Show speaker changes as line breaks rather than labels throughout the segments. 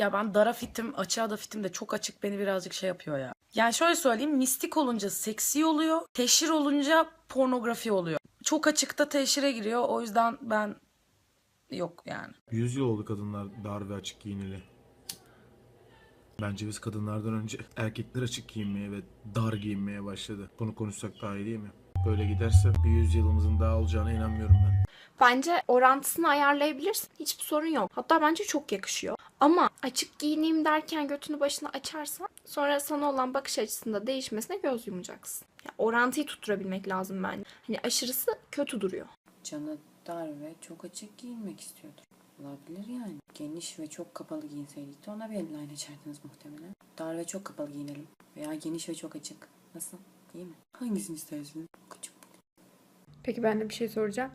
Ya ben dara fitim, açığa da fitim de çok açık beni birazcık şey yapıyor ya. Yani şöyle söyleyeyim mistik olunca seksi oluyor. Teşhir olunca pornografi oluyor. Çok açıkta teşhire giriyor. O yüzden ben yok yani.
100 yıl oldu kadınlar dar ve açık giyinili. Bence biz kadınlardan önce erkekler açık giyinmeye ve dar giyinmeye başladı. Bunu konuşsak daha iyi değil mi? Böyle giderse bir 100 yılımızın daha olacağına inanmıyorum ben.
Bence orantısını ayarlayabilirsin. Hiçbir sorun yok. Hatta bence çok yakışıyor. Ama açık giyineyim derken götünü başına açarsan sonra sana olan bakış açısında değişmesine göz yumacaksın. Ya orantıyı tutturabilmek lazım bence. Hani aşırısı kötü duruyor.
Canı dar ve çok açık giyinmek istiyordur. Olabilir yani. Geniş ve çok kapalı giyinseydik de ona bir line açardınız muhtemelen. Dar ve çok kapalı giyinelim. Veya geniş ve çok açık. Nasıl? İyi mi? Hangisini istersiniz? Küçük
Peki ben de bir şey soracağım.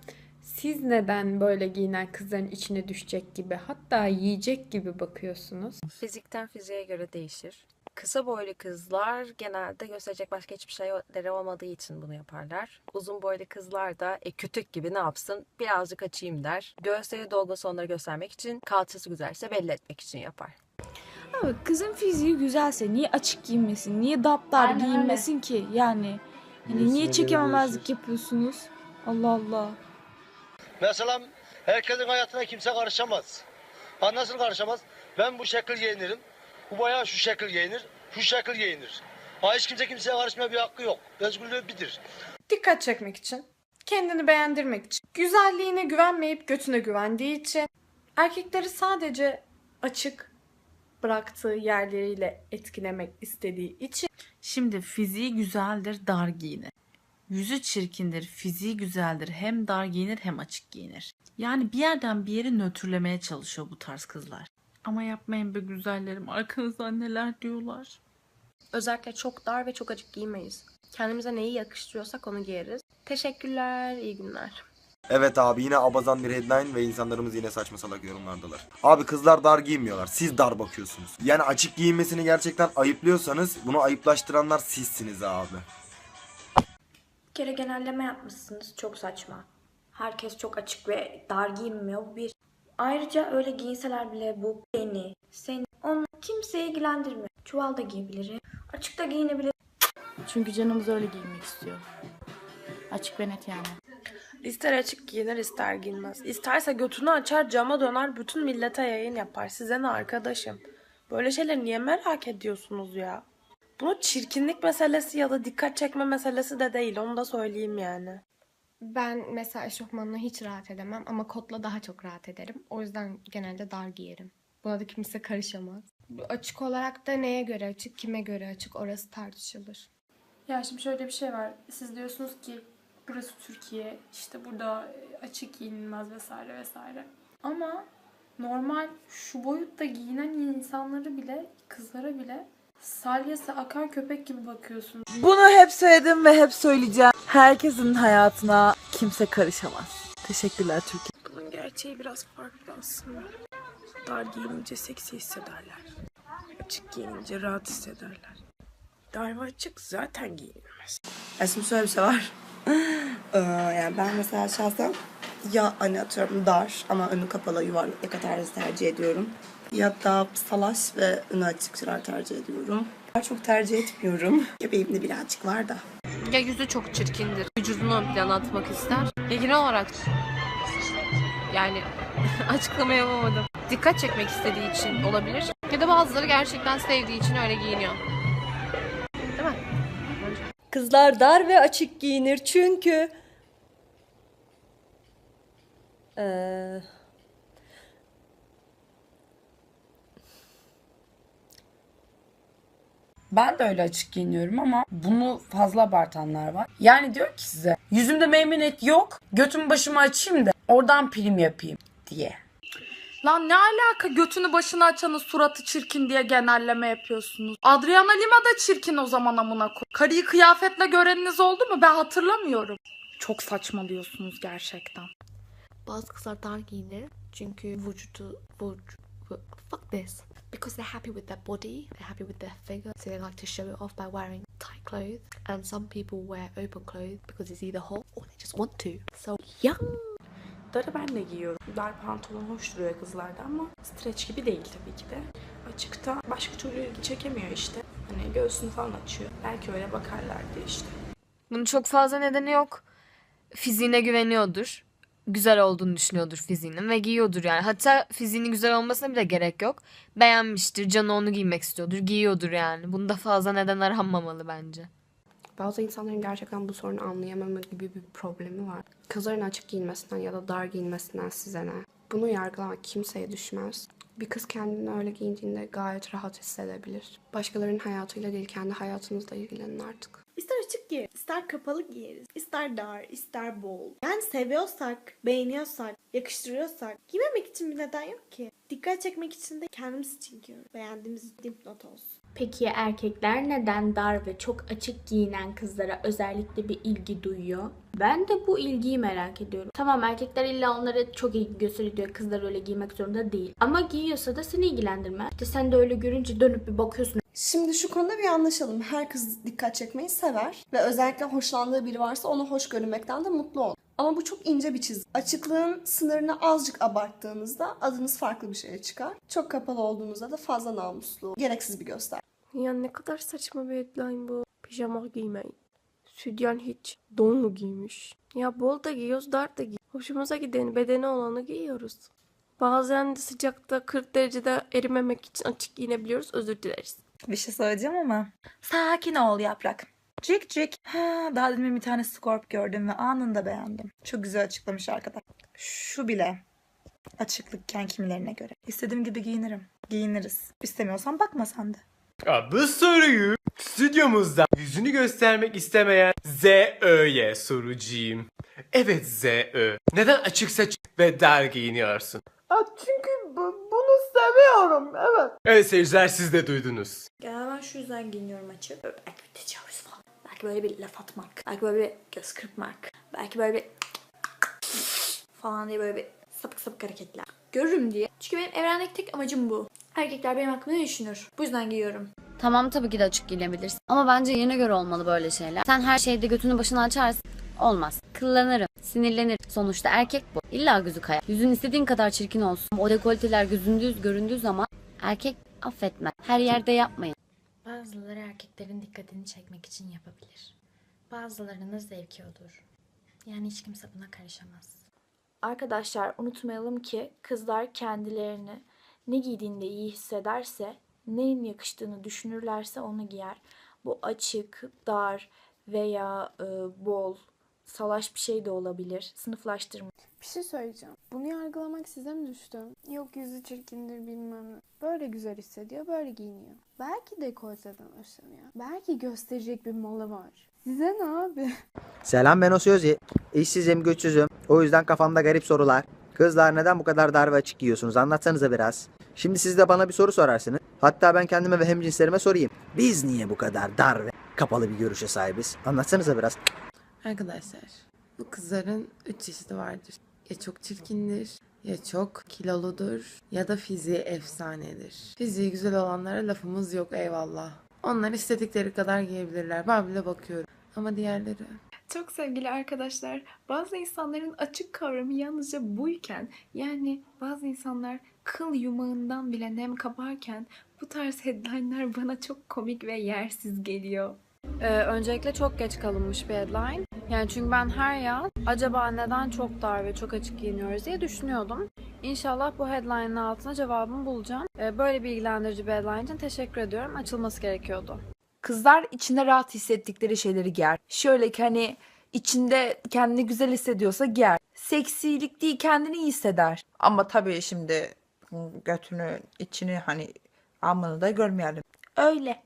Siz neden böyle giyinen kızların içine düşecek gibi hatta yiyecek gibi bakıyorsunuz?
Fizikten fiziğe göre değişir. Kısa boylu kızlar genelde gösterecek başka hiçbir şeyleri olmadığı için bunu yaparlar. Uzun boylu kızlar da e, kütük gibi ne yapsın birazcık açayım der. Göğsleri dolgusu onları göstermek için, kalçası güzelse belli etmek için yapar.
Abi kızın fiziği güzelse niye açık giyinmesin? Niye daptar
Aynen
giyinmesin ki? Yani hani niye çekememezlik yapıyorsunuz? Allah Allah.
Mesela herkesin hayatına kimse karışamaz. Ha nasıl karışamaz? Ben bu şekil giyinirim. Bu bayağı şu şekil giyinir. Şu şekil giyinir. Ha hiç kimse kimseye karışmaya bir hakkı yok. Özgürlüğü bitir.
Dikkat çekmek için, kendini beğendirmek için, güzelliğine güvenmeyip götüne güvendiği için, erkekleri sadece açık bıraktığı yerleriyle etkilemek istediği için
Şimdi fiziği güzeldir, dar giyinir. Yüzü çirkindir, fiziği güzeldir. Hem dar giyinir hem açık giyinir. Yani bir yerden bir yeri nötrlemeye çalışıyor bu tarz kızlar. Ama yapmayın be güzellerim. Arkanızdan neler diyorlar.
Özellikle çok dar ve çok açık giymeyiz. Kendimize neyi yakıştırıyorsak onu giyeriz. Teşekkürler, iyi günler.
Evet abi yine abazan bir headline ve insanlarımız yine saçma salak yorumlardalar. Abi kızlar dar giymiyorlar. Siz dar bakıyorsunuz. Yani açık giyinmesini gerçekten ayıplıyorsanız bunu ayıplaştıranlar sizsiniz abi.
Bir kere genelleme yapmışsınız. Çok saçma. Herkes çok açık ve dar giyinmiyor. Bu bir. Ayrıca öyle giyinseler bile bu beni, seni, onu kimseye ilgilendirmiyor. Çuval da giyebilirim. Açık da giyinebilirim.
Çünkü canımız öyle giyinmek istiyor. Açık ve net yani.
ister açık giyinir ister giyinmez. İsterse götünü açar cama döner bütün millete yayın yapar. Size ne arkadaşım? Böyle şeyleri niye merak ediyorsunuz ya? Bu çirkinlik meselesi ya da dikkat çekme meselesi de değil onu da söyleyeyim yani.
Ben mesela eşofmanla hiç rahat edemem ama kotla daha çok rahat ederim. O yüzden genelde dar giyerim. Buna da kimse karışamaz. Açık olarak da neye göre açık, kime göre açık orası tartışılır.
Ya şimdi şöyle bir şey var. Siz diyorsunuz ki burası Türkiye, işte burada açık giyinilmez vesaire vesaire. Ama normal şu boyutta giyinen insanları bile, kızlara bile salyası akan köpek gibi bakıyorsunuz.
Bunu hep söyledim ve hep söyleyeceğim. Herkesin hayatına kimse karışamaz. Teşekkürler Türkiye.
Bunun gerçeği biraz farklı aslında. Dar giyinince seksi hissederler. Açık giyinince rahat hissederler. Dar ve açık zaten giyinilmez.
Ya şimdi şöyle bir şey var. Ee, yani ben mesela şahsen ya hani atıyorum dar ama önü kapalı yuvarlak yaka tarzı tercih ediyorum. Ya da salaş ve önü açık şeyler tercih ediyorum. Ben çok tercih etmiyorum. Göbeğimde birazcık var da.
Ya yüzü çok çirkindir. Vücudunu ön plana atmak ister. Ya genel olarak yani açıklama yapamadım. Dikkat çekmek istediği için olabilir. Ya da bazıları gerçekten sevdiği için öyle giyiniyor. Değil mi?
Kızlar dar ve açık giyinir çünkü... Eee...
Ben de öyle açık giyiniyorum ama bunu fazla abartanlar var. Yani diyor ki size yüzümde meymenet yok götümü başımı açayım da oradan prim yapayım diye.
Lan ne alaka götünü başına açanın suratı çirkin diye genelleme yapıyorsunuz? Adriana Lima da çirkin o zaman amına koy. Karıyı kıyafetle göreniniz oldu mu? Ben hatırlamıyorum. Çok saçmalıyorsunuz gerçekten.
Bazı kızlar dar giyinir çünkü vücudu vüc- vü- fuck this because they're happy with their body they're happy with their figure so they like to show it off by wearing tight clothes and some people wear open clothes because it's either hot or they just want to so young
Darı ben de giyiyorum. Dar pantolon hoş duruyor kızlarda ama streç gibi değil tabii ki de.
açıkta başka türlü ilgi çekemiyor işte. Hani göğsünü falan açıyor. Belki öyle bakarlar diye işte.
Bunun çok fazla nedeni yok. Fiziğine güveniyordur. Güzel olduğunu düşünüyordur fiziğinin ve giyiyordur yani. Hatta fiziğinin güzel olmasına bile gerek yok. Beğenmiştir, canı onu giymek istiyordur, giyiyordur yani. Bunda fazla neden aranmamalı bence.
Bazı insanların gerçekten bu sorunu anlayamama gibi bir problemi var. Kızların açık giyinmesinden ya da dar giyinmesinden size ne? Bunu yargılamak kimseye düşmez. Bir kız kendini öyle giyindiğinde gayet rahat hissedebilir. Başkalarının hayatıyla değil kendi hayatınızla ilgilenin artık.
İster açık giyeriz, ister kapalı giyeriz, ister dar, ister bol. Yani seviyorsak, beğeniyorsak, yakıştırıyorsak giymemek için bir neden yok ki. Dikkat çekmek için de kendimiz için giyiyoruz. Beğendiğimiz dipnot olsun.
Peki erkekler neden dar ve çok açık giyinen kızlara özellikle bir ilgi duyuyor? Ben de bu ilgiyi merak ediyorum. Tamam erkekler illa onlara çok ilgi gösteriyor. Kızlar öyle giymek zorunda değil. Ama giyiyorsa da seni ilgilendirmez. İşte sen de öyle görünce dönüp bir bakıyorsun.
Şimdi şu konuda bir anlaşalım. Her kız dikkat çekmeyi sever ve özellikle hoşlandığı biri varsa onu hoş görünmekten de mutlu ol. Ama bu çok ince bir çizgi. Açıklığın sınırını azıcık abarttığınızda adınız farklı bir şeye çıkar. Çok kapalı olduğunuzda da fazla namuslu, gereksiz bir göster.
Ya ne kadar saçma bir headline bu. Pijama giymeyin. Sütyen hiç. Don mu giymiş? Ya bol da giyiyoruz, dar da giyiyoruz. Hoşumuza gideni, bedeni olanı giyiyoruz. Bazen de sıcakta 40 derecede erimemek için açık giyinebiliyoruz. Özür dileriz.
Bir şey söyleyeceğim ama. Sakin ol yaprak. Cik cik. Ha, daha demin bir tane scorp gördüm ve anında beğendim. Çok güzel açıklamış arkadaş. Şu bile açıklıkken kimilerine göre. İstediğim gibi giyinirim. Giyiniriz. İstemiyorsan bakma sen de.
Ya bu soruyu stüdyomuzda yüzünü göstermek istemeyen ZÖ'ye soracağım. Evet ZÖ. Neden açık saç ve dar giyiniyorsun?
Çünkü bunu seviyorum, evet.
Evet seyirciler siz de duydunuz.
Genelde ben şu yüzden giyiniyorum açık. Belki bir tecavüz falan. Belki böyle bir laf atmak. Belki böyle bir göz kırpmak. Belki böyle bir falan diye böyle bir sapık sapık hareketler. Görürüm diye. Çünkü benim evrendeki tek amacım bu. Erkekler benim hakkımda ne düşünür? Bu yüzden giyiyorum.
Tamam tabii ki de açık giyilebilirsin. Ama bence yerine göre olmalı böyle şeyler. Sen her şeyde götünü başına açarsın. Olmaz. Kıllanırım. Sinirlenir. Sonuçta erkek bu. İlla gözü kayar. Yüzün istediğin kadar çirkin olsun. O dekolteler gözündüz göründüğü zaman erkek affetmez. Her yerde yapmayın.
Bazıları erkeklerin dikkatini çekmek için yapabilir. Bazılarının zevki odur. Yani hiç kimse buna karışamaz.
Arkadaşlar unutmayalım ki kızlar kendilerini ne giydiğinde iyi hissederse, neyin yakıştığını düşünürlerse onu giyer. Bu açık, dar veya e, bol, salaş bir şey de olabilir. Sınıflaştırma.
Bir şey söyleyeceğim. Bunu yargılamak size mi düştü? Yok yüzü çirkindir bilmem ne. Böyle güzel hissediyor, böyle giyiniyor. Belki dekolteden hoşlanıyor. Belki gösterecek bir malı var. Size ne abi?
Selam ben Osyozi. İşsizim, güçsüzüm. O yüzden kafamda garip sorular. Kızlar neden bu kadar dar ve açık giyiyorsunuz? Anlatsanıza biraz. Şimdi siz de bana bir soru sorarsınız. Hatta ben kendime ve hemcinslerime sorayım. Biz niye bu kadar dar ve kapalı bir görüşe sahibiz? Anlatsanıza biraz.
Arkadaşlar bu kızların üç çeşidi vardır. Ya çok çirkindir, ya çok kiloludur ya da fiziği efsanedir. Fiziği güzel olanlara lafımız yok eyvallah. Onlar istedikleri kadar giyebilirler. Ben bile bakıyorum. Ama diğerleri...
Çok sevgili arkadaşlar, bazı insanların açık kavramı yalnızca buyken, yani bazı insanlar kıl yumağından bile nem kaparken bu tarz headline'ler bana çok komik ve yersiz geliyor.
Ee, öncelikle çok geç kalınmış bir headline. Yani çünkü ben her yaz acaba neden çok dar ve çok açık giyiniyoruz diye düşünüyordum. İnşallah bu headline'ın altına cevabımı bulacağım. Ee, böyle bilgilendirici bir headline için teşekkür ediyorum. Açılması gerekiyordu.
Kızlar içinde rahat hissettikleri şeyleri giyer. Şöyle ki hani içinde kendini güzel hissediyorsa giyer. Seksilik değil kendini iyi hisseder. Ama tabii şimdi götünü içini hani amını da görmeyelim. Öyle.